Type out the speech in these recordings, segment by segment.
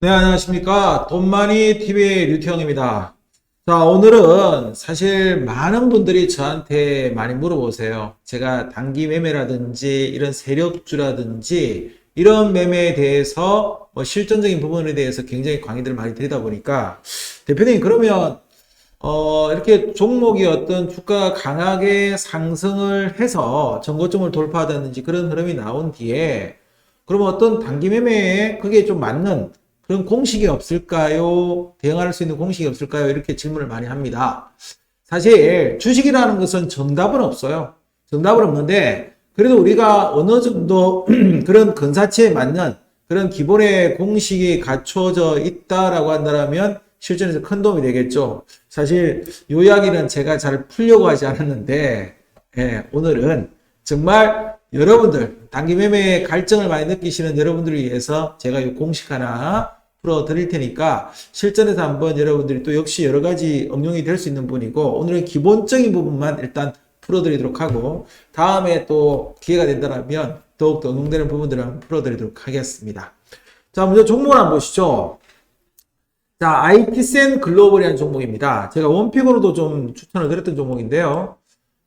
네, 안녕하십니까. 돈마니 TV의 류태형입니다. 자, 오늘은 사실 많은 분들이 저한테 많이 물어보세요. 제가 단기 매매라든지 이런 세력주라든지 이런 매매에 대해서 뭐 실전적인 부분에 대해서 굉장히 강의들을 많이 드리다 보니까 대표님 그러면 어, 이렇게 종목이 어떤 주가가 강하게 상승을 해서 전고점을 돌파하다든지 그런 흐름이 나온 뒤에 그러면 어떤 단기 매매에 그게 좀 맞는 그런 공식이 없을까요? 대응할 수 있는 공식이 없을까요? 이렇게 질문을 많이 합니다. 사실 주식이라는 것은 정답은 없어요. 정답은 없는데 그래도 우리가 어느 정도 그런 근사치에 맞는 그런 기본의 공식이 갖춰져 있다라고 한다면 실전에서 큰 도움이 되겠죠. 사실 요 이야기는 제가 잘 풀려고 하지 않았는데 예, 오늘은 정말 여러분들 단기 매매에 갈증을 많이 느끼시는 여러분들을 위해서 제가 이 공식 하나 풀어 드릴 테니까 실전에서 한번 여러분들이 또 역시 여러 가지 응용이 될 수 있는 분이고 오늘은 기본적인 부분만 일단 풀어 드리도록 하고 다음에 또 기회가 된다면 더욱더 응용되는 부분들을 풀어 드리도록 하겠습니다. 자, 먼저 종목을 한번 보시죠. 자, IT센 글로벌이라는 종목입니다. 제가 원픽으로도 좀 추천을 드렸던 종목인데요.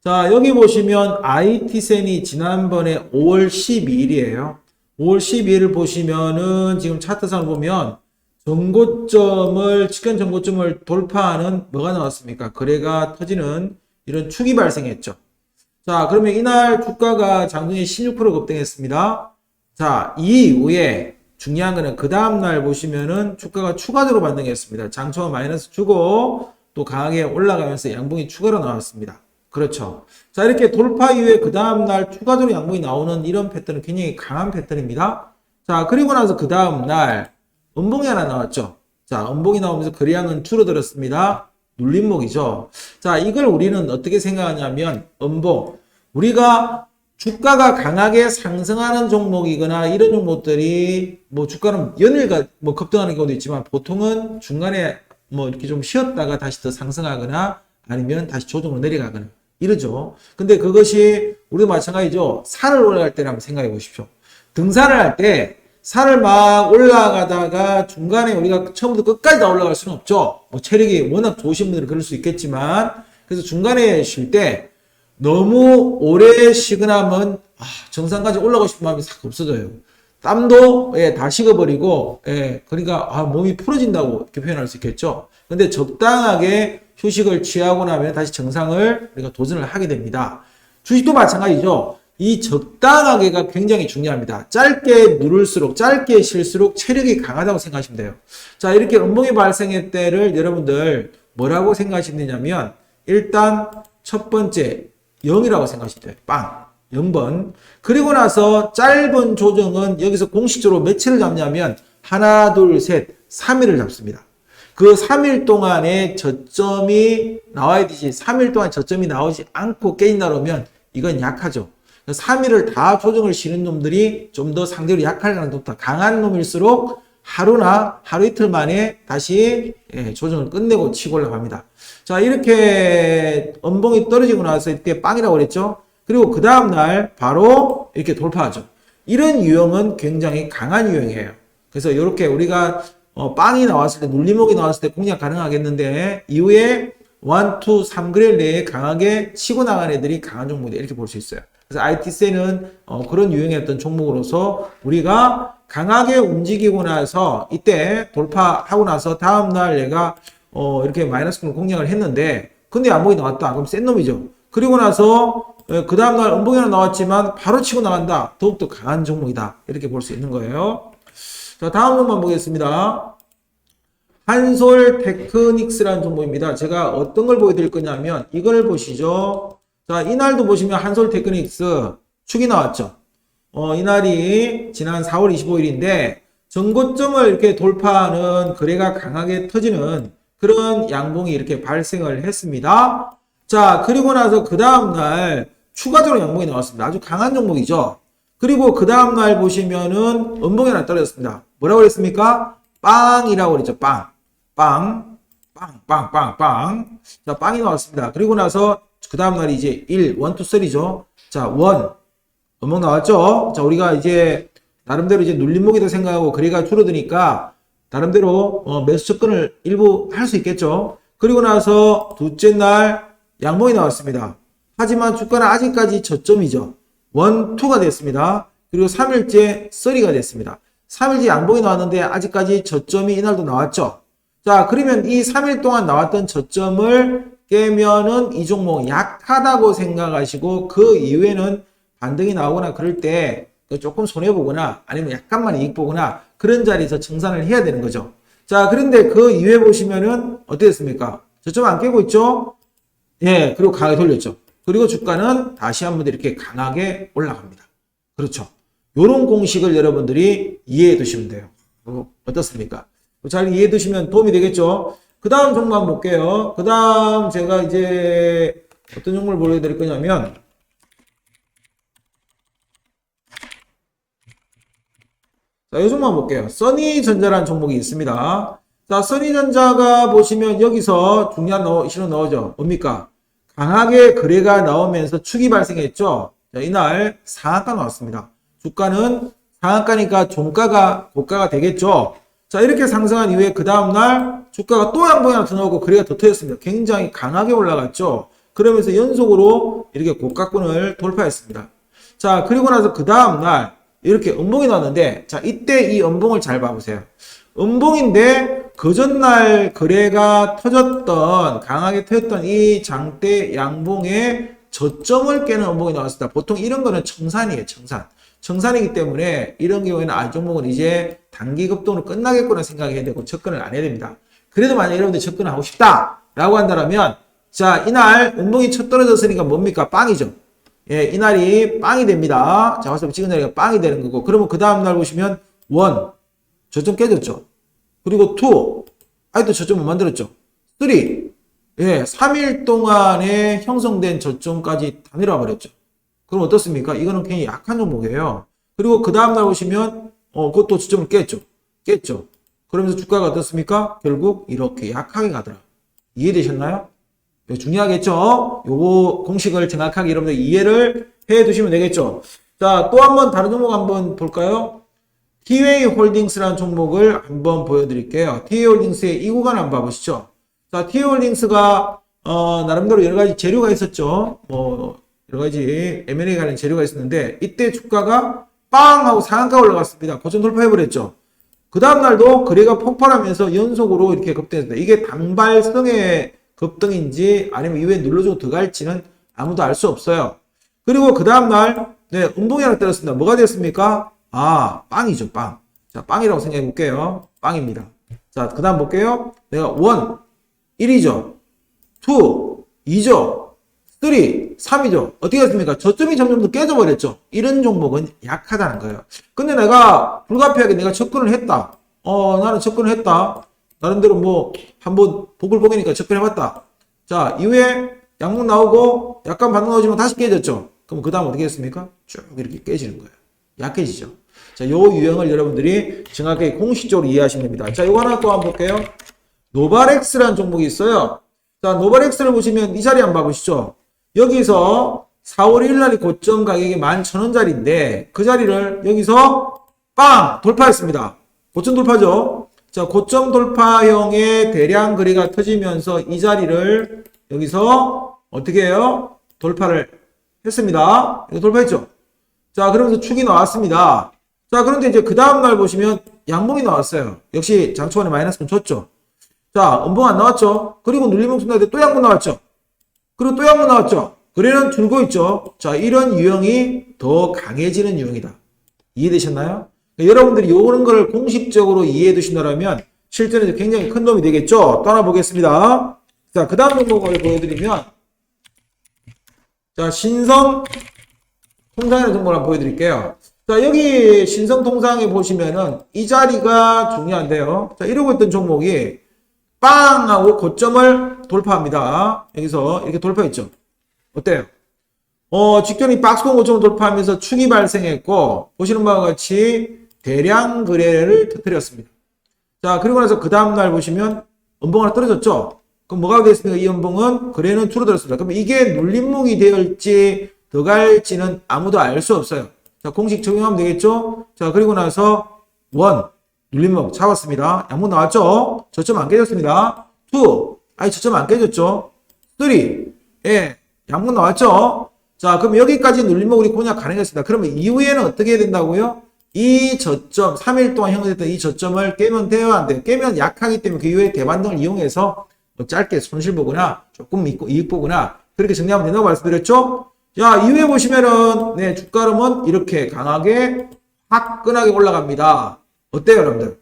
자, 여기 보시면 IT센이 지난번에 5월 12일이에요. 5월 12일을 보시면은 지금 차트상을 보면 정고점을, 직전 정고점을 돌파하는 뭐가 나왔습니까? 거래가 터지는 이런 축이 발생했죠. 자, 그러면 이날 주가가 장중에 16% 급등했습니다. 자, 이 이후에 중요한 거는 그 다음날 보시면은 주가가 추가적으로 반등했습니다. 장초가 마이너스 주고 또 강하게 올라가면서 양봉이 추가로 나왔습니다. 그렇죠. 자, 이렇게 돌파 이후에 그 다음날 추가적으로 양봉이 나오는 이런 패턴은 굉장히 강한 패턴입니다. 자, 그리고 나서 그 다음날 음봉이 하나 나왔죠. 자, 음봉이 나오면서 거래량은 줄어들었습니다. 눌림목이죠. 자, 이걸 우리는 어떻게 생각하냐면 음봉. 우리가 주가가 강하게 상승하는 종목이거나 이런 종목들이 뭐 주가는 연일가 뭐 급등하는 경우도 있지만 보통은 중간에 뭐 이렇게 좀 쉬었다가 다시 더 상승하거나 아니면 다시 조정으로 내려가거나 이러죠. 근데 그것이 우리도 마찬가지죠. 산을 올라갈 때를 한번 생각해 보십시오. 등산을 할 때 산을 막 올라가다가 중간에 우리가 처음부터 끝까지 다 올라갈 수는 없죠. 뭐 체력이 워낙 좋으신 분들은 그럴 수 있겠지만 그래서 중간에 쉴 때 너무 오래 쉬거나면 아, 정상까지 올라가고 싶은 마음이 싹 없어져요. 땀도 예, 다 식어버리고 예, 그러니까 아, 몸이 풀어진다고 이렇게 표현할 수 있겠죠. 근데 적당하게 휴식을 취하고 나면 다시 정상을 우리가 도전을 하게 됩니다. 주식도 마찬가지죠. 이 적당하게가 굉장히 중요합니다. 짧게 누를수록 짧게 쉴수록 체력이 강하다고 생각하시면 돼요. 자 이렇게 음봉이 발생할 때를 여러분들 뭐라고 생각하시면 되냐면 일단 첫 번째 0이라고 생각하시면 돼요. 빵. 0번. 그리고 나서 짧은 조정은 여기서 공식적으로 며칠을 잡냐면 하나, 둘, 셋, 3일을 잡습니다. 그 3일 동안에 저점이 나와야 되지 3일 동안 저점이 나오지 않고 깨진다 그러면 이건 약하죠. 3일을 다 조정을 쉬는 놈들이 좀 더 상대로 약할 가능성이. 강한 놈일수록 하루나 하루 이틀 만에 다시 예, 조정을 끝내고 치고 올라갑니다. 자, 이렇게 음봉이 떨어지고 나서 이때 빵이라고 그랬죠? 그리고 그 다음날 바로 이렇게 돌파하죠. 이런 유형은 굉장히 강한 유형이에요. 그래서 이렇게 우리가 어, 빵이 나왔을 때, 눌림목이 나왔을 때 공략 가능하겠는데, 이후에 1, 2, 3그레 내에 강하게 치고 나간 애들이 강한 종목이다. 이렇게 볼 수 있어요. 그래서 IT세는 어, 그런 어떤 종목으로서 우리가 강하게 움직이고 나서 이때 돌파하고 나서 다음날 얘가 어, 이렇게 마이너스로 공략을 했는데, 근데 안봉이 나왔다. 그럼 센 놈이죠. 그리고 나서 그 다음날 음봉이 하나 나왔지만 바로 치고 나간다. 더욱더 강한 종목이다. 이렇게 볼 수 있는 거예요. 자, 다음 종목 보겠습니다. 한솔 테크닉스라는 종목입니다. 제가 어떤 걸 보여드릴 거냐면 이걸 보시죠. 자, 이날도 보시면 한솔 테크닉스 축이 나왔죠. 어, 이날이 지난 4월 25일인데 전고점을 이렇게 돌파하는 거래가 강하게 터지는 그런 양봉이 이렇게 발생을 했습니다. 자, 그리고 나서 그 다음날 추가적으로 양봉이 나왔습니다. 아주 강한 종목이죠. 그리고 그 다음날 보시면은 음봉이 하나 떨어졌습니다. 뭐라고 그랬습니까? 빵이라고 그랬죠. 빵. 빵. 빵, 빵, 빵, 빵. 자, 빵이 나왔습니다. 그리고 나서 그 다음날이 이제 1, 1, 2, 3죠. 자, 1. 음봉 나왔죠? 자, 우리가 이제 나름대로 이제 눌림목이다 생각하고 거래가 줄어드니까 나름대로 어, 매수 접근을 일부 할 수 있겠죠. 그리고 나서 둘째 날 양봉이 나왔습니다. 하지만 주가는 아직까지 저점이죠. 원, 투가 됐습니다. 그리고 3일째 쓰리가 됐습니다. 3일째 양봉이 나왔는데 아직까지 저점이 이날도 나왔죠. 자, 그러면 이 3일 동안 나왔던 저점을 깨면은 이 종목 약하다고 생각하시고 그 이후에는 반등이 나오거나 그럴 때 조금 손해보거나 아니면 약간만 이익 보거나 그런 자리에서 청산을 해야 되는 거죠. 자, 그런데 그 이후에 보시면은 어떻게 됐습니까? 저점 안 깨고 있죠? 예, 그리고 강하게 돌렸죠. 그리고 주가는 다시 한번 이렇게 강하게 올라갑니다. 그렇죠. 요런 공식을 여러분들이 이해해 두시면 돼요. 어, 어떻습니까? 잘 이해해 두시면 도움이 되겠죠? 그 다음 종목 한번 볼게요. 그 다음 제가 이제 어떤 종목을 보여드릴 거냐면 자, 이 종목 한번 볼게요. 써니전자라는 종목이 있습니다. 자, 써니전자가 보시면 여기서 중요한 넣, 신호 나오죠. 뭡니까? 강하게 거래가 나오면서 축이 발생했죠. 자, 이날 상한가 나왔습니다. 주가는 상한가니까 종가가 고가가 되겠죠. 자, 이렇게 상승한 이후에 그 다음날 주가가 또 양봉이 하나 더 나오고 거래가 더 터졌습니다. 굉장히 강하게 올라갔죠. 그러면서 연속으로 이렇게 고가권을 돌파했습니다. 자, 그리고 나서 그 다음날 이렇게 음봉이 나왔는데, 자, 이때 이 음봉을 잘 봐보세요. 음봉인데, 그 전날 거래가 터졌던, 강하게 터졌던 이 장대 양봉의 저점을 깨는 음봉이 나왔습니다. 보통 이런 거는 청산이에요, 청산. 청산이기 때문에 이런 경우에는 아, 이 종목은 이제 단기 급등으로 끝나겠구나 생각해야 되고 접근을 안 해야 됩니다. 그래도 만약 여러분들 접근을 하고 싶다! 라고 한다면, 자, 이날 음봉이 첫 떨어졌으니까 뭡니까? 빵이죠. 예, 이날이 빵이 됩니다. 자, 와서 찍은 자리가 빵이 되는 거고. 그러면 그 다음날 보시면 원, 저점 깨졌죠. 그리고 투, 아직도 저점 못 만들었죠. 쓰리, 예, 3일 동안에 형성된 저점까지 다 내려와 버렸죠. 그럼 어떻습니까? 이거는 굉장히 약한 종목이에요. 그리고 그 다음날 보시면, 어, 그것도 저점을 깼죠. 깼죠. 그러면서 주가가 어떻습니까? 결국 이렇게 약하게 가더라. 이해되셨나요? 중요하겠죠? 요거 공식을 정확하게 여러분들 이해를 해 두시면 되겠죠? 자, 또 한 번 다른 종목 한번 볼까요? 티웨이 홀딩스라는 종목을 한번 보여드릴게요. 티웨이 홀딩스의 이 구간 한번 봐보시죠. 자, 티웨이 홀딩스가, 어, 나름대로 여러 가지 재료가 있었죠. 뭐, 여러 가지 M&A 관련 재료가 있었는데, 이때 주가가 빵! 하고 상한가 올라갔습니다. 고점 돌파해버렸죠. 그 다음날도 거래가 폭발하면서 연속으로 이렇게 급등했습니다. 이게 단발성의 급등인지 아니면 이후에 눌러주고 들어갈지는 아무도 알 수 없어요. 그리고 그 다음날 네, 하나 때렸습니다. 뭐가 됐습니까? 아, 빵이죠, 빵. 자, 빵이라고 생각해 볼게요. 빵입니다. 자, 그 다음 볼게요. 내가 원, 1이죠. 2, 2죠. 3, 3이죠. 어떻게 했습니까? 저점이 점점 더 깨져버렸죠. 이런 종목은 약하다는 거예요. 근데 내가 불가피하게 내가 접근을 했다. 어, 나는 접근을 했다. 나름대로 뭐 한번 복을 보기니까 접근해봤다. 자 이후에 양목 나오고 약간 반등 나오지만 다시 깨졌죠. 그럼 그 다음 어떻게 했습니까? 쭉 이렇게 깨지는 거예요. 약해지죠. 자, 요 유형을 여러분들이 정확하게 공식적으로 이해하시면 됩니다. 자, 요거 하나 또 한번 볼게요. 노바렉스라는 종목이 있어요. 자, 노바렉스를 보시면 이 자리 한번 봐보시죠. 여기서 4월 1일 날이 고점 가격이 11,000원짜리인데 그 자리를 여기서 빵! 돌파했습니다. 고점 돌파죠. 자, 고점 돌파형의 대량 거래가 터지면서 이 자리를 여기서 어떻게 해요? 돌파를 했습니다. 이거 돌파했죠? 자, 그러면서 축이 나왔습니다. 자, 그런데 이제 그 다음날 보시면 양봉이 나왔어요. 역시 장초반에 마이너스는 줬죠. 자, 음봉 안 나왔죠? 그리고 눌림목 순간에 또 양봉 나왔죠? 그리고 또 양봉 나왔죠? 거래는 줄고 있죠? 자, 이런 유형이 더 강해지는 유형이다. 이해되셨나요? 여러분들이 이런 걸 공식적으로 이해해 두신다면 실전에서 굉장히 큰 도움이 되겠죠? 떠나보겠습니다. 자, 그 다음 종목을 보여드리면 자, 신성 통상이라는 종목을 한번 보여드릴게요. 자, 여기 신성 통상에 보시면은 이 자리가 중요한데요. 자, 이러고 있던 종목이 빵! 하고 고점을 돌파합니다. 여기서 이렇게 돌파했죠. 어때요? 어, 직전이 박스권 고점을 돌파하면서 축이 발생했고, 보시는 바와 같이 대량 거래를 터뜨렸습니다. 자, 그리고 나서 그 다음날 보시면 음봉 하나 떨어졌죠? 그럼 뭐가 되겠습니까? 이 음봉은 거래는 줄어들었습니다. 그럼 이게 눌림목이 될지 더 갈지는 아무도 알 수 없어요. 자, 공식 적용하면 되겠죠? 자, 그리고 나서 원, 눌림목 잡았습니다. 양목 나왔죠? 저점 안 깨졌습니다. 2, 아니 저점 안 깨졌죠? 3, 예, 양목 나왔죠? 자, 그럼 여기까지 눌림목 우리 공략 가능했습니다. 그러면 이후에는 어떻게 해야 된다고요? 이 저점, 3일 동안 형성됐던 이 저점을 깨면 돼요? 안 돼요? 깨면 약하기 때문에 그 이후에 대반등을 이용해서 뭐 짧게 손실 보거나 조금 이익 보거나 그렇게 정리하면 된다고 말씀드렸죠? 자, 이후에 보시면은, 네, 주가름은 이렇게 강하게 화끈하게 올라갑니다. 어때요, 여러분들?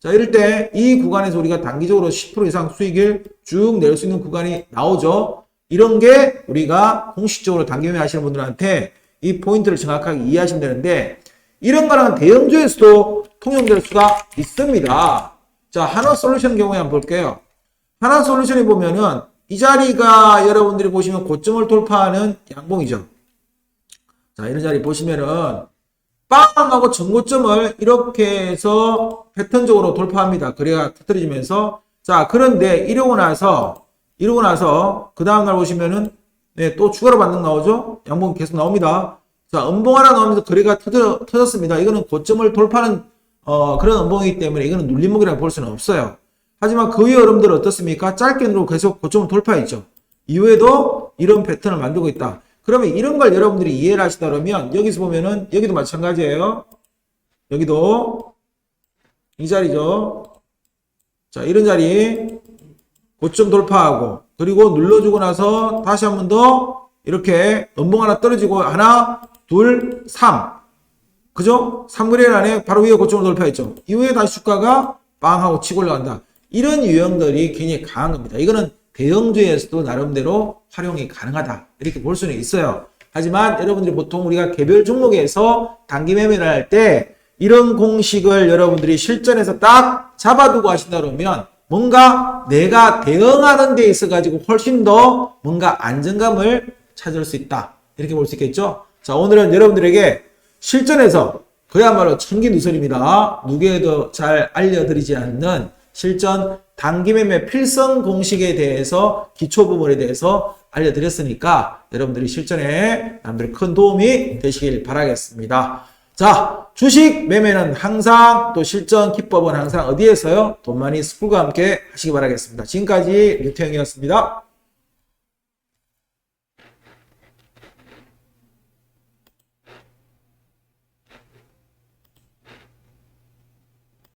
자, 이럴 때 이 구간에서 우리가 단기적으로 10% 이상 수익을 쭉 낼 수 있는 구간이 나오죠. 이런 게 우리가 공식적으로 단기 매매 하시는 분들한테 이 포인트를 정확하게 이해하시면 되는데 이런 거랑 대형주에서도 통용될 수가 있습니다. 자, 하나 솔루션 경우에 한번 볼게요. 하나 솔루션에 보면은 이 자리가 여러분들이 보시면 고점을 돌파하는 양봉이죠. 자, 이런 자리 보시면은 빵하고 전고점을 이렇게 해서 패턴적으로 돌파합니다. 그래야 터뜨려지면서 자 그런데 이러고 나서 이러고 나서 그 다음날 보시면은 네, 또 추가로 반등 나오죠. 양봉 계속 나옵니다. 자 음봉 하나 나오면서 거래가 터져, 터졌습니다. 이거는 고점을 돌파하는 어, 그런 음봉이기 때문에 이거는 눌림목이라고 볼 수는 없어요. 하지만 그 위에 여러분들 어떻습니까? 짧게 누르고 계속 고점을 돌파했죠. 이후에도 이런 패턴을 만들고 있다. 그러면 이런 걸 여러분들이 이해를 하시다 그러면 여기서 보면은 여기도 마찬가지예요. 여기도 이 자리죠. 자, 이런 자리 고점 돌파하고 그리고 눌러주고 나서 다시 한 번 더 이렇게 음봉 하나 떨어지고 하나, 둘, 삼. 그죠? 3거래일 안에 바로 위에 고점을 돌파했죠. 이후에 다시 주가가 빵 하고 치고 올라간다. 이런 유형들이 굉장히 강한 겁니다. 이거는 대형주에서도 나름대로 활용이 가능하다. 이렇게 볼 수는 있어요. 하지만 여러분들이 보통 우리가 개별 종목에서 단기 매매를 할 때 이런 공식을 여러분들이 실전에서 딱 잡아두고 하신다 그러면 뭔가 내가 대응하는 데 있어 가지고 훨씬 더 뭔가 안정감을 찾을 수 있다. 이렇게 볼 수 있겠죠? 자, 오늘은 여러분들에게 실전에서 그야말로 천기누설입니다. 누구에도 잘 알려드리지 않는 실전 단기 매매 필성 공식에 대해서 기초 부분에 대해서 알려드렸으니까 여러분들이 실전에 남들 큰 도움이 되시길 바라겠습니다. 자, 주식 매매는 항상 또 실전 기법은 항상 어디에서요? 돈 많이 스쿨과 함께 하시기 바라겠습니다. 지금까지 류태형이었습니다.